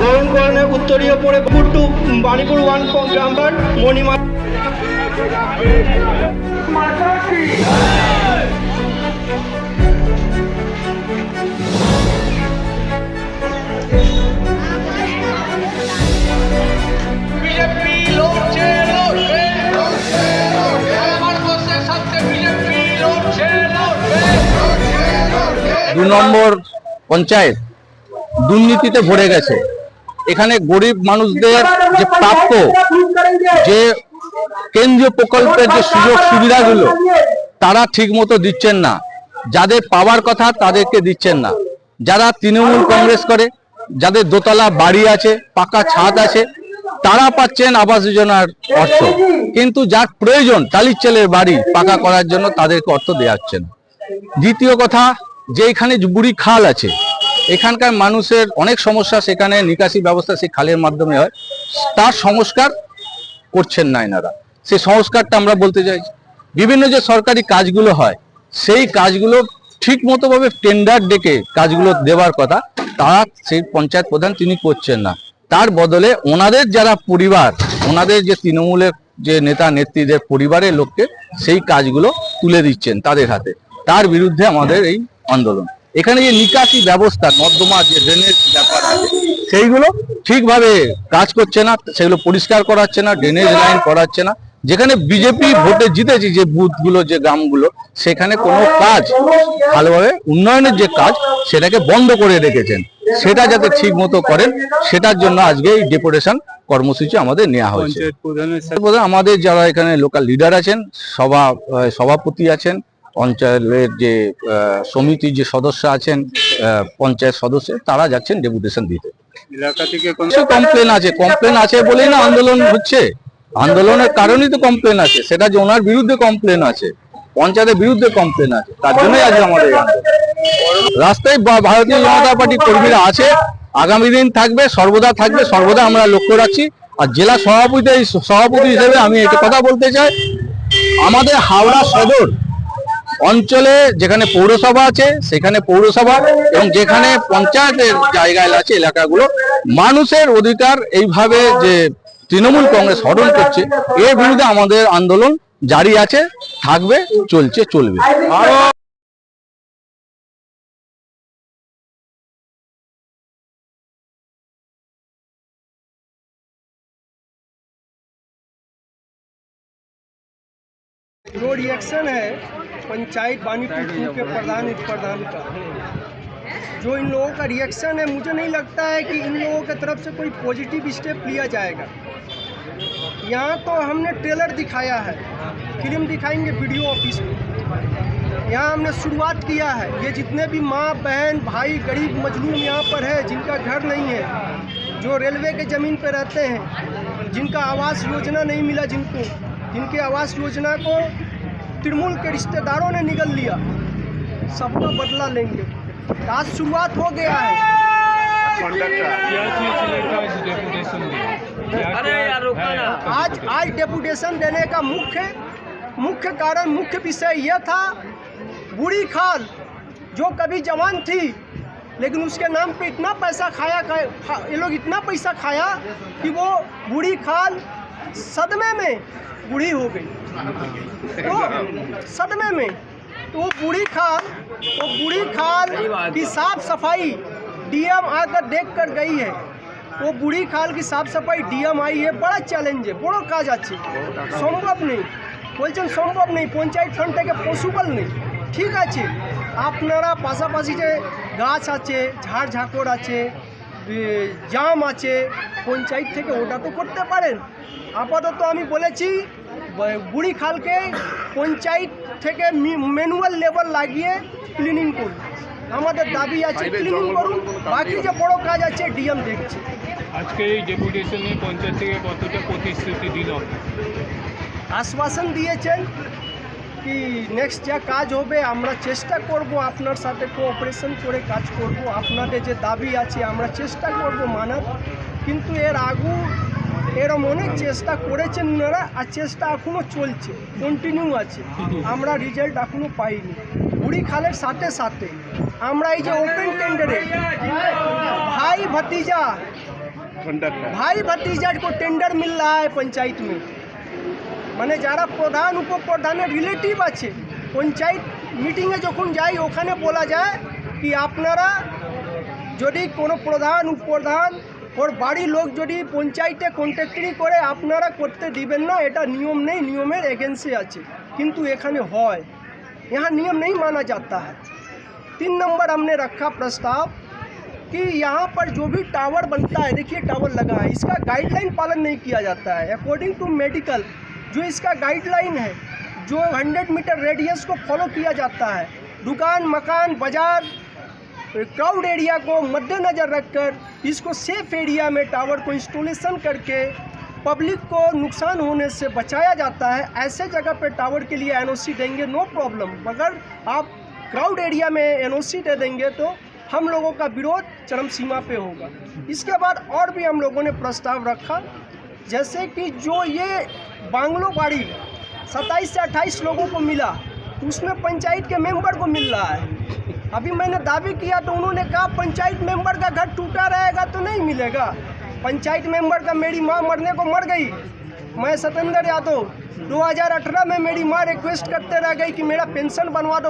গরমকরণে উত্তরীয় পড়ে টু বাণীপুর ওয়ান গ্রাম্বার মণিমা দু নম্বর পঞ্চায়েত দুর্নীতিতে ভরে গেছে। এখানে গরিব মানুষদের যে প্রাপ্য যে কেন্দ্রীয় প্রকল্পের যে সুযোগ সুবিধাগুলো, তারা ঠিক মতো দিচ্ছেন না। যাদের পাওয়ার কথা তাদেরকে দিচ্ছেন না। যারা তৃণমূল কংগ্রেস করে, যাদের দোতলা বাড়ি আছে, পাকা ছাদ আছে, তারা পাচ্ছেন আবাস যোজনার অর্থ। কিন্তু যার প্রয়োজন টালির ছেলের বাড়ি পাকা করার জন্য তাদেরকে অর্থ দেওয়া হচ্ছে না। দ্বিতীয় কথা যে এখানে বুড়ি খাল আছে এখানকার মানুষের অনেক সমস্যা সেখানে নিকাশি ব্যবস্থা সেই খালের মাধ্যমে হয়। তার সংস্কার করছেন না এনারা। সেই সংস্কারটা আমরা বলতে চাই, বিভিন্ন যে সরকারি কাজগুলো হয়, সেই কাজগুলো ঠিক মতো ভাবে টেন্ডার ডেকে কাজগুলো দেওয়ার কথা তারা সেই পঞ্চায়েত প্রধান তিনি করছেন না। তার বদলে ওনাদের যারা পরিবার, ওনাদের যে তৃণমূলের যে নেতা, নেত্রীদের পরিবারের লোককে সেই কাজগুলো তুলে দিচ্ছেন তাদের হাতে। তার বিরুদ্ধে আমাদের এই আন্দোলন। এখানে যে নিকাশি ব্যবস্থা নর্দমা যে ড্রেনেজ ব্যাপার আছে সেইগুলো ঠিকভাবে কাজ করছে না সেগুলো পরিষ্কার করাচ্ছে না ড্রেনেজ লাইন করাচ্ছে না। যেখানে বিজেপি ভোটে জিতেছে যে বুথগুলো যে গ্রামগুলো সেখানে কোনো কাজ ভালোভাবে উন্নয়নের যে কাজ সেটাকে বন্ধ করে রেখেছেন। সেটা যাতে ঠিক মতো করেন সেটার জন্য আজকে এই ডেপুটেশন কর্মসূচি আমাদের নেওয়া হয়েছে। আমাদের যারা এখানে লোকাল লিডার আছেন সভা সভাপতি আছেন পঞ্চায়েতের যে সমিতির যে সদস্য আছেন পঞ্চায়েত সদস্য তারা যাচ্ছেন ডেপুটেশন দিতে। কমপ্লেন আছে কমপ্লেন আছে বলেই না আন্দোলন হচ্ছে। আন্দোলনের কারণেই তো কমপ্লেন আছে। সেটা যে ওনার বিরুদ্ধে কমপ্লেন আছে পঞ্চায়েতের বিরুদ্ধে কমপ্লেন আছে তার জন্যই আজ আমাদের রাস্তায় ভারতীয় জনতা পার্টি কর্মীরা আছে আগামী দিন থাকবে সর্বদা থাকবে সর্বদা আমরা লক্ষ্য রাখছি। আর জেলা সভাপতি সভাপতি হিসেবে আমি একটা কথা বলতে চাই। আমাদের হাওড়া সদর অঞ্চলে যেখানে পৌরসভা আছে, সেখানে পৌরসভা এবং যেখানে পঞ্চায়েতের জায়গায় আছে এলাকাগুলো, মানুষের অধিকার এইভাবে যে তৃণমূল কংগ্রেস হরণ করছে, এর বিরুদ্ধে আমাদের আন্দোলন জারি আছে, থাকবে, চলছে, চলবে। जो रिएक्शन है, पंचायत बानीपुर के प्रधान प्रधान का। जो इन लोगों का रिएक्शन है, मुझे नहीं लगता है कि इन लोगों की तरफ़ से कोई पॉजिटिव स्टेप लिया जाएगा। यहाँ तो हमने ट्रेलर दिखाया है फ़िल्म दिखाएँगे वीडियो ऑफ़िस में। यहाँ हमने शुरुआत किया है, ये जितने भी माँ, बहन, भाई, गरीब, मजलूम यहाँ पर है, जिनका घर नहीं है, जो रेलवे के ज़मीन पर रहते हैं, जिनका आवास योजना नहीं मिला जिनको जिनके आवास योजना को तृणमूल के रिश्तेदारों ने निगल लिया। सबका बदला लेंगे। आज शुरुआत हो गया है। आज आज डेपुटेशन देने का मुख्य मुख्य कारण मुख्य विषय यह था बूढ़ी खाल जो कभी जवान थी लेकिन उसके नाम पे इतना पैसा खाया खा- ये लोग इतना पैसा खाया कि वो बूढ़ी खाल सदमे में बूढ़ी हो गई तो सदमे में तो वो बूढ़ी खाल वो बूढ़ी खाल की साफ सफाई डीएम आकर देख कर गई है वो बुढ़ी खाल की साफ सफाई ডিএম আই এ বড় চ্যালেঞ্জে বড় কাজ আছে সম্ভব নেই বলছেন সম্ভব নেই পঞ্চায়েত ফান্ড থেকে পসিবল নেই ঠিক আছে আপনারা পাশাপাশি যে গাছ আছে ঝাড় ঝাঁকড় আছে এ, জাম আছে পঞ্চায়েত থেকে ওটা তো করতে পারেন। আপাতত আমি বলেছি বুড়ি খালকে পঞ্চায়েত থেকে ম্যানুয়াল লেবার লাগিয়ে ক্লিনিং করুন। আমাদের দাবি আছে ক্লিনিং করুন। বাকি যে বড় কাজ আছে ডিএম দেখছে। আজকে এই ডেপুটেশনে পঞ্চায়েত থেকে কতটা প্রতিশ্রুতি দিল? আশ্বাসন দিয়েছেন কি নেক্সট যা কাজ হবে আমরা চেষ্টা করব আপনার সাথে কোঅপারেশন করে কাজ করব। আপনাদের যে দাবি আছে আমরা চেষ্টা করব মানার। কিন্তু এর আগু এরম অনেক চেষ্টা করেছেন ওনারা আর চেষ্টা এখনও চলছে কন্টিনিউ আছে আমরা রেজাল্ট এখনও পাইনি বুড়ি খালের সাথে সাথে আমরা এই যে ওপেন টেন্ডারে ভাই ভাতিজা भाई भतीजा को टेंडर मिल रहा है पंचायत में মানে যারা প্রধান উপপ্রধানের রিলেটিভ আছে পঞ্চায়েত মিটিংয়ে যখন যাই ওখানে বলা যায় কি আপনারা যদি কোনো প্রধান উপপ্রধান ওর বাড়ির লোক যদি পঞ্চায়েতে কন্ট্যাক্টরি করে আপনারা করতে দিবেন না এটা নিয়ম নেই নিয়মের এগেন্সে আছে কিন্তু এখানে হয় यहाँ नियम नहीं माना जाता है तीन नंबर हमने रखा प्रस्ताव कि यहाँ पर जो भी टावर बनता है देखिए टावर लगा है इसका गाइडलाइन पालन नहीं किया जाता है अकॉर्डिंग टू मेडिकल जो इसका गाइडलाइन है जो 100 मीटर रेडियस को फॉलो किया जाता है दुकान मकान बाजार क्राउड एरिया को मद्देनज़र रखकर इसको सेफ़ एरिया में टावर को इंस्टॉलेशन करके पब्लिक को नुकसान होने से बचाया जाता है। ऐसे जगह पे टावर के लिए एनओसी देंगे नो प्रॉब्लम मगर आप क्राउड एरिया में एनओसी दे देंगे तो हम लोगों का विरोध चरम सीमा पे होगा। इसके बाद और भी हम लोगों ने प्रस्ताव रखा, जैसे कि जो ये बांग्लो बाड़ी सत्ताईस से अट्ठाईस लोगों को मिला तो उसमें पंचायत के मेंबर को मिल रहा है। अभी मैंने दावी किया तो उन्होंने कहा, पंचायत मेंबर का घर टूटा रहेगा तो नहीं मिलेगा। पंचायत मेंबर का मेरी माँ मरने को मर गई। मैं सतेंद्र यादव 2018 में मेरी माँ रिक्वेस्ट करते रह गई कि मेरा पेंशन बनवा दो।